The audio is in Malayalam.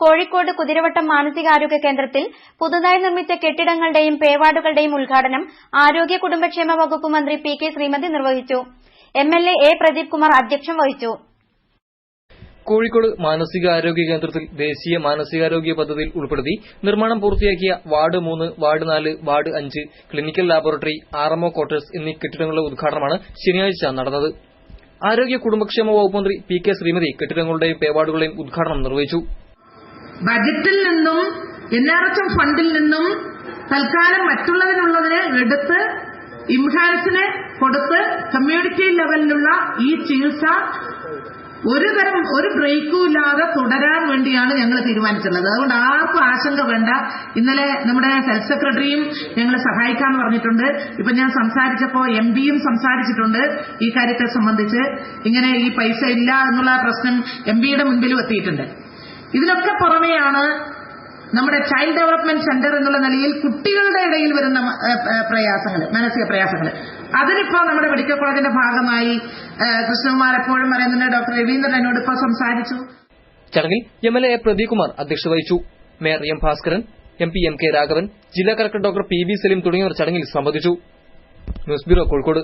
കോഴിക്കോട് കുതിരവട്ടം മാനസികാരോഗ്യ കേന്ദ്രത്തിൽ പുതുതായി നിർമ്മിച്ച കെട്ടിടങ്ങളുടെയും പേവാർഡുകളുടെയും ഉദ്ഘാടനം ആരോഗ്യ കുടുംബക്ഷേമ വകുപ്പ് മന്ത്രി പി കെ ശ്രീമതി നിർവഹിച്ചു. MLA L A A Pradeep Kumar അധ്യക്ഷം വഹിച്ചു. കോഴിക്കോട് മാനസികാരോഗ്യ കേന്ദ്രത്തിൽ ദേശീയ മാനസികാരോഗ്യ പദ്ധതിയിൽ ഉൾപ്പെടുത്തി നിർമ്മാണം പൂർത്തിയാക്കിയ വാർഡ് മൂന്ന് വാർഡ് നാല് വാർഡ് അഞ്ച് ക്ലിനിക്കൽ ലാബോറട്ടറി ആർഎംഒ ക്വാർട്ടേഴ്സ് എന്നീ കെട്ടിടങ്ങളുടെ ഉദ്ഘാടനമാണ് ശനിയാഴ്ച നടന്നത്. ആരോഗ്യ കുടുംബക്ഷേമ വകുപ്പ് മന്ത്രി പി കെ ശ്രീമതി കെട്ടിടങ്ങളുടെയും പേവാർഡുകളുടെയും ഉദ്ഘാടനം നിർവഹിച്ചു. ബജറ്റിൽ നിന്നും എൻ ആർ എച്ച് എം ഫണ്ടിൽ നിന്നും തൽക്കാലം മറ്റുള്ളതിനുള്ളതിന് എടുത്ത് ഇംഹാൻസിന് കൊടുത്ത് കമ്മ്യൂണിറ്റി ലെവലിലുള്ള ഈ ചികിത്സ ഒരു തരം ഒരു ബ്രേക്കും ഇല്ലാതെ തുടരാൻ വേണ്ടിയാണ് ഞങ്ങൾ തീരുമാനിച്ചിട്ടുള്ളത്. അതുകൊണ്ട് ആർക്കും ആശങ്ക വേണ്ട. ഇന്നലെ നമ്മുടെ ഹെൽത്ത് സെക്രട്ടറിയും ഞങ്ങൾ സഹായിക്കാന്ന് പറഞ്ഞിട്ടുണ്ട്. ഇപ്പൊ ഞാൻ സംസാരിച്ചപ്പോ എം പിയും സംസാരിച്ചിട്ടുണ്ട് ഈ കാര്യത്തെ സംബന്ധിച്ച്. ഇങ്ങനെ ഈ പൈസ ഇല്ല എന്നുള്ള പ്രശ്നം എം പിയുടെ മുൻപിലും എത്തിയിട്ടുണ്ട്. ഇതിനൊക്കെ പുറമെയാണ് നമ്മുടെ ചൈൽഡ് ഡെവലപ്മെന്റ് സെന്റർ എന്നുള്ള നിലയിൽ കുട്ടികളുടെ ഇടയിൽ വരുന്ന പ്രയാസങ്ങൾ മാനസിക പ്രയാസങ്ങൾ അതിനിപ്പോ നമ്മുടെ മെഡിക്കൽ കോളേജിന്റെ ഭാഗമായി കൃഷ്ണകുമാർ എപ്പോഴും പറയുന്നുണ്ട് ഡോക്ടർ രവീന്ദ്രൻ എന്നോട് ഇപ്പോൾ സംസാരിച്ചു. ചടങ്ങിൽ M L A Pradeep Kumar അധ്യക്ഷത വഹിച്ചു. Mayor M Bhaskaran M P M K Raghavan ജില്ലാ collector doctor P B Saleem തുടങ്ങിയവർ ചടങ്ങിൽ സംബന്ധിച്ചു. News bureau Kozhikode.